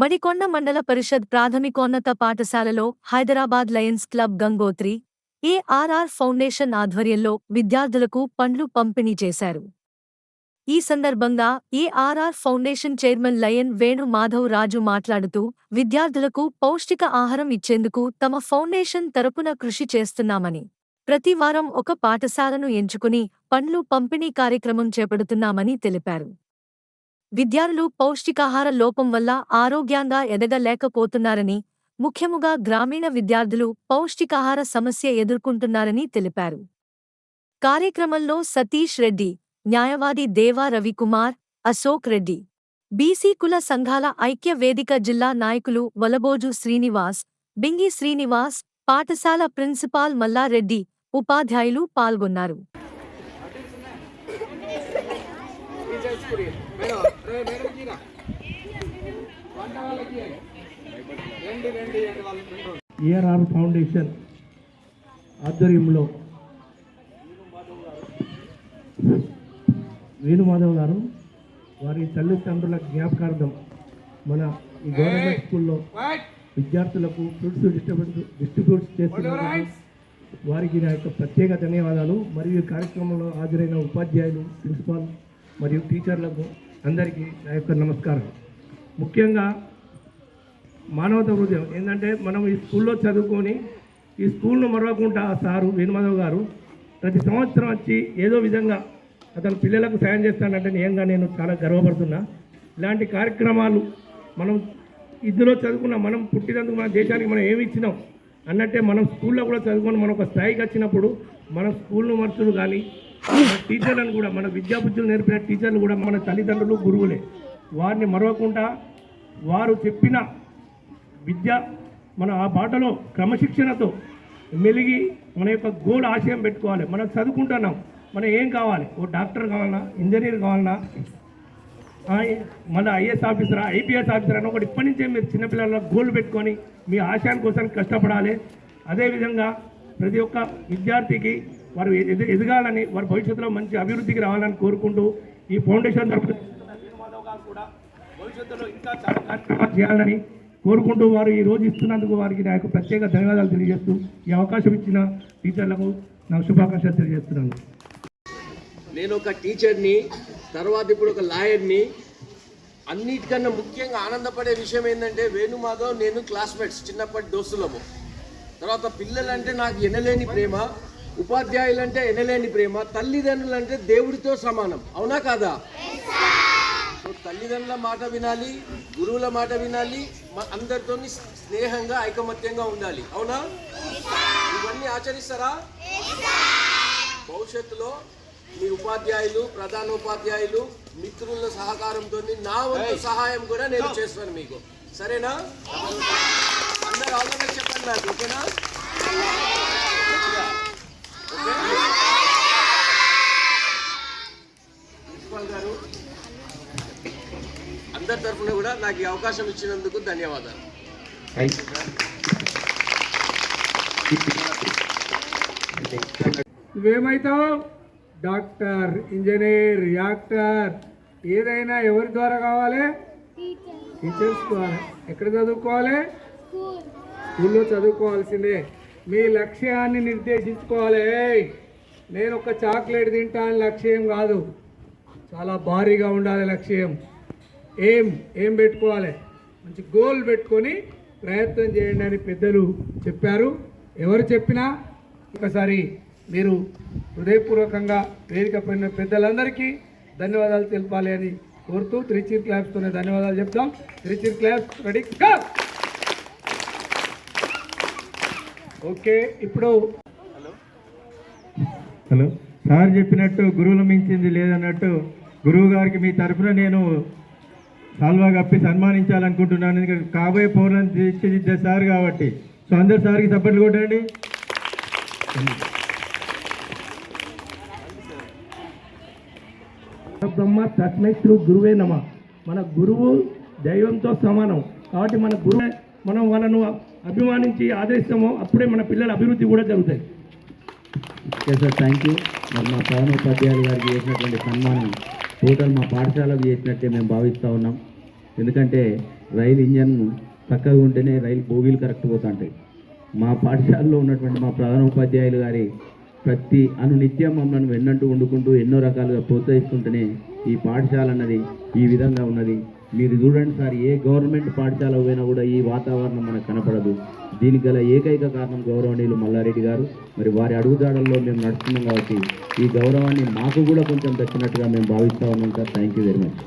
మడికొండ మండల పరిషత్ ప్రాథమికోన్నత పాఠశాలలో Hyderabad lions club Gangotri ARR foundation ఆధ్వర్యంలో విద్యార్థులకు పండ్లు పంపిణీ చేశారు. ఈ సందర్భంగా ARR foundation chairman lion Venu Madhav Raju మాట్లాడుతూ విద్యార్థులకు పౌష్టిక ఆహారం ఇచ్చేందుకు తమ ఫౌండేషన్ తరపున కృషి చేస్తున్నామని ప్రతి వారం ఒక పాఠశాలను ఎంచుకుని పండ్లు పంపిణీ కార్యక్రమం చేపడుతున్నామని తెలిపారు. విద్యార్థులు పౌష్టికాహార లోపం వల్ల ఆరోగ్యంగా ఎదగలేకపోతున్నారని ముఖ్యముగా గ్రామీణ విద్యార్థులు పౌష్టికాహార సమస్య ఎదుర్కొంటున్నారని తెలిపారు. కార్యక్రమంలో సతీష్ రెడ్డి న్యాయవాది దేవా రవికుమార్ అశోక్ రెడ్డి బీసీ కుల సంఘాల ఐక్య వేదిక జిల్లా నాయకులు వలబోజు శ్రీనివాస్ బింగి శ్రీనివాస్ పాఠశాల ప్రిన్సిపాల్ మల్లారెడ్డి ఉపాధ్యాయులు పాల్గొన్నారు. ఏఆర్ఆర్ ఫౌండేషన్ ఆధ్వర్యంలో వేణుమాధవ్ గారు వారి తల్లిదండ్రుల జ్ఞాపకార్థం మన ఈ గవర్నమెంట్ స్కూల్లో విద్యార్థులకు ఫ్రూట్స్ డిస్ట్రిబ్యూట్ డిస్ట్రిబ్యూట్ చేస్తున్నందుకు వారికి నా యొక్క ప్రత్యేక ధన్యవాదాలు. మరియు ఈ కార్యక్రమంలో హాజరైన ఉపాధ్యాయులు ప్రిన్సిపాల్ మరియు టీచర్లకు అందరికీ నా యొక్క నమస్కారం. ముఖ్యంగా మానవత హృదయం. ఏంటంటే మనం ఈ స్కూల్లో చదువుకొని ఈ స్కూల్ను మరవకుండా సారు వేణుమాధవ్ గారు ప్రతి సంవత్సరం వచ్చి ఏదో విధంగా అతను పిల్లలకు సాయం చేస్తానంటే నిజంగా నేను చాలా గర్వపడుతున్నా. ఇలాంటి కార్యక్రమాలు మనం ఇందులో చదువుకున్న మనం పుట్టినందుకు మన దేశానికి మనం ఏమి ఇచ్చినాం అన్నట్టే మనం స్కూల్లో కూడా చదువుకొని మనం ఒక స్థాయికి వచ్చినప్పుడు మన స్కూల్ను మనుషులు కానీ మన టీచర్లను కూడా మన విద్యాబుద్ధులు నేర్పిన టీచర్లు కూడా మన తల్లిదండ్రులు గురువులే. వారిని మరవకుండా వారు చెప్పిన విద్య మన ఆ బాటలో క్రమశిక్షణతో మెలిగి మన యొక్క గోల్ ఆశయం పెట్టుకోవాలి. మనం చదువుకుంటున్నాం. మనం ఏం కావాలి? ఓ డాక్టర్ కావాలన్నా ఇంజనీర్ కావాలన్నా మళ్ళీ ఐఏఎస్ ఆఫీసరా? IPS officer? అని ఒకటి ఇప్పటి నుంచే మీరు చిన్నపిల్లల గోల్ పెట్టుకొని మీ ఆశయాని కోసం కష్టపడాలి. అదేవిధంగా ప్రతి ఒక్క విద్యార్థికి వారు ఎద- ఎదగాలని వారి భవిష్యత్తులో మంచి అభివృద్ధికి రావాలని కోరుకుంటూ ఈ ఫౌండేషన్ తరఫున కూడా. భవిష్యత్తులో ఇంకా చాలా కార్యక్రమాలు చేయాలని కోరుకుంటూ వారు ఈ రోజు ఇస్తున్నందుకు వారికి నా యొక్క ప్రత్యేక ధన్యవాదాలు తెలియజేస్తూ ఈ అవకాశం ఇచ్చిన టీచర్లకు నా శుభాకాంక్షలు తెలియజేస్తున్నాను. నేను ఒక టీచర్ని తర్వాత ఇప్పుడు ఒక లాయర్ని అన్నిటికన్నా ముఖ్యంగా ఆనందపడే విషయం ఏంటంటే వేణుమాధవ్ నేను క్లాస్మేట్స్ చిన్నప్పటి దోస్తులము. తర్వాత పిల్లలంటే నాకు ఎనలేని ప్రేమ ఉపాధ్యాయులంటే ఎనలేని ప్రేమ తల్లిదండ్రులంటే దేవుడితో సమానం. అవునా కాదా? తల్లిదండ్రుల మాట వినాలి గురువుల మాట వినాలి అందరితో స్నేహంగా ఐకమత్యంగా ఉండాలి. అవునా? ఇవన్నీ ఆచరిస్తారా? భవిష్యత్తులో మీ ఉపాధ్యాయులు ప్రధాన ఉపాధ్యాయులు మిత్రుల సహకారంతో నా వంతు సహాయం కూడా నేను చేస్తాను మీకు. సరేనా? అందరు ఆల్రెడీ చెప్పండి నాకు ఓకేనా? ఓకే? ప్రిన్సిపాల్ గారు అందరి తరఫున కూడా నాకు ఈ అవకాశం ఇచ్చినందుకు ధన్యవాదాలు. నువ్వేమవుతావు డాక్టర్ ఇంజనీర్ యాక్టర్ ఏదైనా ఎవరి ద్వారా కావాలి? టీచర్స్ ద్వారా. ఎక్కడ చదువుకోవాలి? స్కూల్లో చదువుకోవాల్సిందే. మీ లక్ష్యాన్ని నిర్దేశించుకోవాలి. నేను ఒక చాక్లెట్ తింటా అని లక్ష్యం కాదు. చాలా భారీగా ఉండాలి లక్ష్యం. ఏం ఏం పెట్టుకోవాలి? మంచి గోల్ పెట్టుకొని ప్రయత్నం చేయండి అని పెద్దలు చెప్పారు. ఎవరు చెప్పినా ఒకసారి మీరు హృదయపూర్వకంగా వేదిక పైన పెద్దలందరికీ ధన్యవాదాలు తెలపాలి అని కోరుతూ త్రిచీర్ క్లాప్స్తోనే ధన్యవాదాలు చెప్తాం. Three cheer claps ready okay ఇప్పుడు హలో. సార్ చెప్పినట్టు గురువుల మించింది లేదన్నట్టు గురువు గారికి మీ తరఫున నేను సాల్వా కప్పి సన్మానించాలనుకుంటున్నాను. ఎందుకంటే కాబోయే పౌరులను తీర్చిదిద్దే సార్ కాబట్టి. సో అందరు సార్కి సపోర్ట్లు కొట్టండి. బ్రహ్మ తస్మై శ్రీ గురువే నమ. మన గురువు దైవంతో సమానం. కాబట్టి మన గురువు మనం వాళ్ళను అభిమానించి ఆదరిస్తామో అప్పుడే మన పిల్లల అభివృద్ధి కూడా జరుగుతాయి. ఓకే సార్ థ్యాంక్ యూ మరి మా ప్రధాన ఉపాధ్యాయులు గారికి చేసినటువంటి సన్మానం టోటల్ మా పాఠశాలకు చేసినట్టే మేము భావిస్తూ ఉన్నాం. ఎందుకంటే రైలు ఇంజన్ చక్కగా ఉంటేనే రైలు బోగీలు కరెక్ట్ పోతుంటాయి. మా పాఠశాలలో ఉన్నటువంటి మా ప్రధాన ఉపాధ్యాయులు గారి ప్రతి అనునిత్యం మమ్మల్ని వెన్నంటూ వండుకుంటూ ఎన్నో రకాలుగా ప్రోత్సహిస్తుంటేనే ఈ పాఠశాల అన్నది ఈ విధంగా ఉన్నది. మీరు చూడండి సార్ ఏ గవర్నమెంట్ పాఠశాల పోయినా కూడా ఈ వాతావరణం మనకు కనపడదు. దీనికి గల ఏకైక కారణం గౌరవనీయులు మల్లారెడ్డి గారు. మరి వారి అడుగుదాడల్లో మేము నడుస్తున్నాం కాబట్టి ఈ గౌరవాన్ని మాకు కూడా కొంచెం దక్కినట్టుగా మేము భావిస్తూ ఉన్నాం sir. Thank you very much